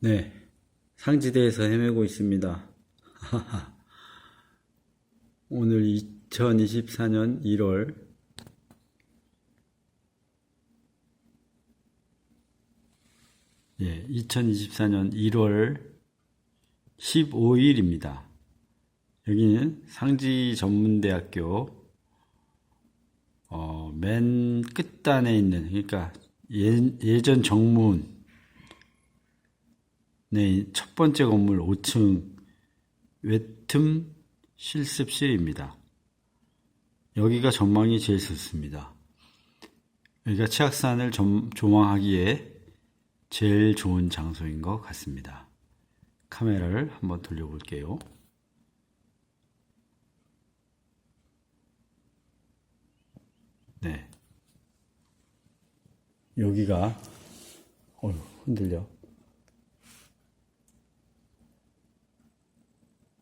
네, 상지대에서 헤매고 있습니다. 오늘 2024년 1월 예, 2024년 1월 15일입니다. 여기는 상지 전문대학교 어, 맨 끝단에 있는 그러니까 예, 예전 정문 네, 첫 번째 건물 5층 외틈 실습실입니다. 여기가 전망이 제일 좋습니다. 여기가 치악산을 점- 조망하기에 제일 좋은 장소인 것 같습니다. 카메라를 한번 돌려볼게요. 네. 여기가, 어휴, 흔들려.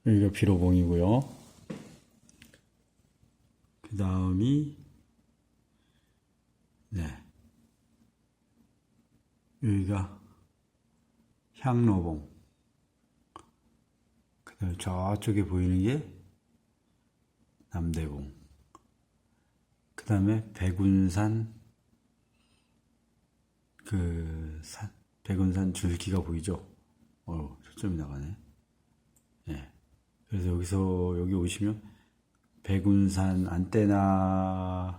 여기가 비로봉이고요. 그 다음이 네 여기가 향로봉. 그 다음에 저쪽에 보이는 게 남대봉. 그 다음에 백운산 그 산, 백운산 줄기가 보이죠? 어, 초점이 나가네. 예. 그래서 여기서 여기 오시면 백운산 안테나도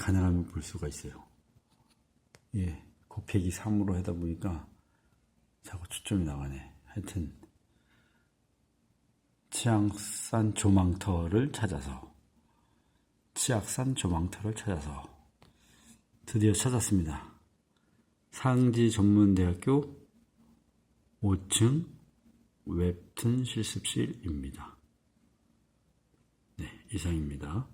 가능하면 볼 수가 있어요. 예, 곱하기 3으로 하다 보니까 자꾸 초점이 나가네. 하여튼 치악산 조망터를 찾아서 치악산 조망터를 찾아서 드디어 찾았습니다. 상지 전문대학교 5층 웹툰 실습실입니다. 네, 이상입니다.